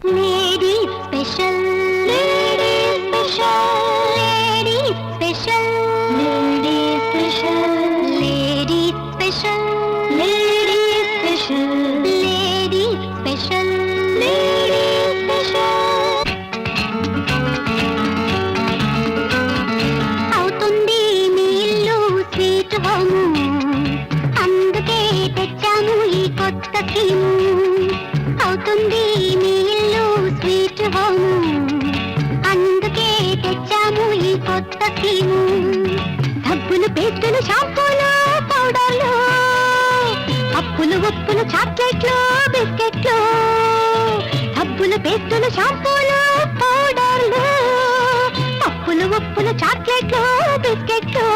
Lady special lady special lady special lady special lady special lady special lady special lady special అవుతుంది మీ ఇల్లు sweet home అందుకే తెచ్చాము ఈ కొత్త స్కీము క్రీము డబ్బులు పేస్టులు షాంపూలు పౌడర్లు అప్పులు ఉప్పులు చాక్లెట్లు బిస్కెట్లు డబ్బులు పేస్టులు షాంపూలు పౌడర్లు అప్పులు ఉప్పులు చాక్లెట్లు బిస్కెట్లు.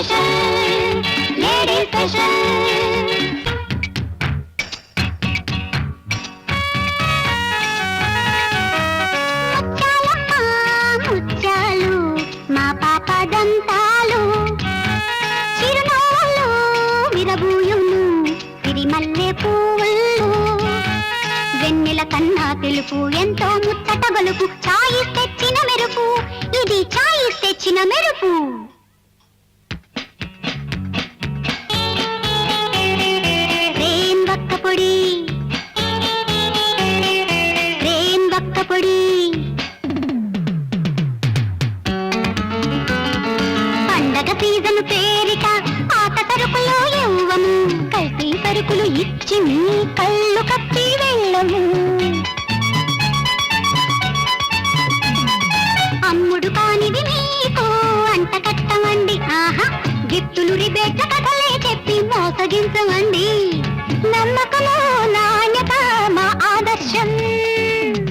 లేడీ ముత్యాలు మా పాప దంతాలు. చిరునవ్వులు ఇది సిరిమల్లె పువ్వులు. వెన్నెల కన్నా తెలుపు ఎంతో ముచ్చట గొలుపు. చాయిస్ తెచ్చిన మెరుపు ఇది చాయిస్ తెచ్చిన మెరుపు. చిన్ని కళ్ళు కప్పి వెళ్ళము అమ్ముడు కానిది మీకు అంట కట్టమండి. ఆహా గిఫ్టులు రిబేట్ల కథలే చెప్పి మోసగించమండి. నమ్మకము నాణ్యత మా ఆదర్శం.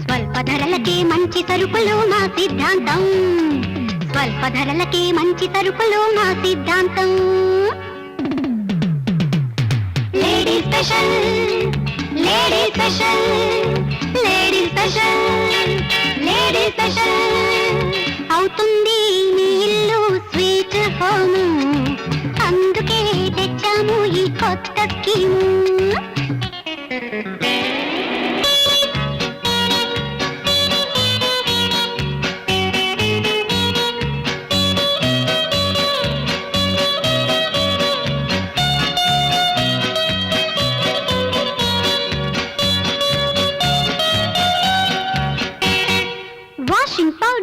స్వల్ప ధరలకే మంచి సరుకులు మా సిద్ధాంతం. స్వల్ప ధరలకే మంచి సరుకులు మా సిద్ధాంతం. Lady special lady special lady special lady special అవుతుంది మీ ఇల్లు స్వీట్ హోమ్ అందుకే తెచ్చాము ఈ కొత్త స్కీము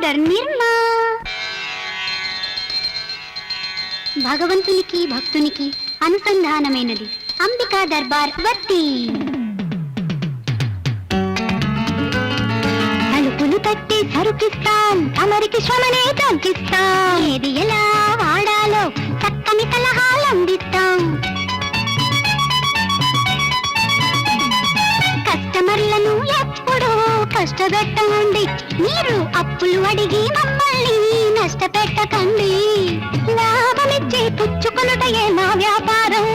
వాషింగ్ నిర్మా భగవంతునికి భక్తునికి అనుసంధానమైనది. అంబికా దర్బార్ వర్తి. తలుపులు తట్టి సరుకిస్తాం అమరికి శ్రమనే తగ్గిస్తాం. ఏది ఎలా కష్టపెట్టండి మీరు అప్పులు అడిగి మమ్మల్ని నష్టపెట్టకండి. లాభమిచ్చి పుచ్చుకొనుటయే మా వ్యాపారం.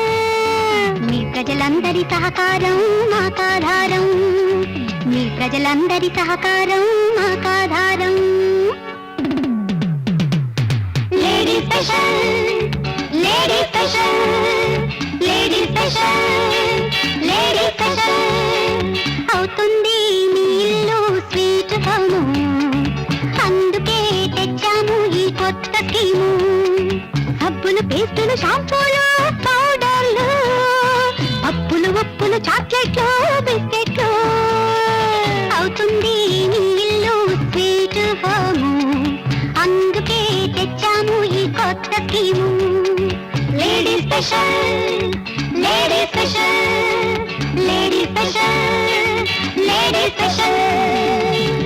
మీ ప్రజలందరి సహకారం మాకాధారం మీ ప్రజలందరి సహకారం మాకాధారం సబ్బులు పేస్టులు షాంపూలు పౌడర్లు అప్పులు ఉప్పులు చాక్లెట్లు బిస్కెట్లు. అవుతుంది మీ ఇల్లు స్వీట్ హోము. అందుకే తెచ్చాము ఈ కొత్త scheme lady special lady special lady special lady special.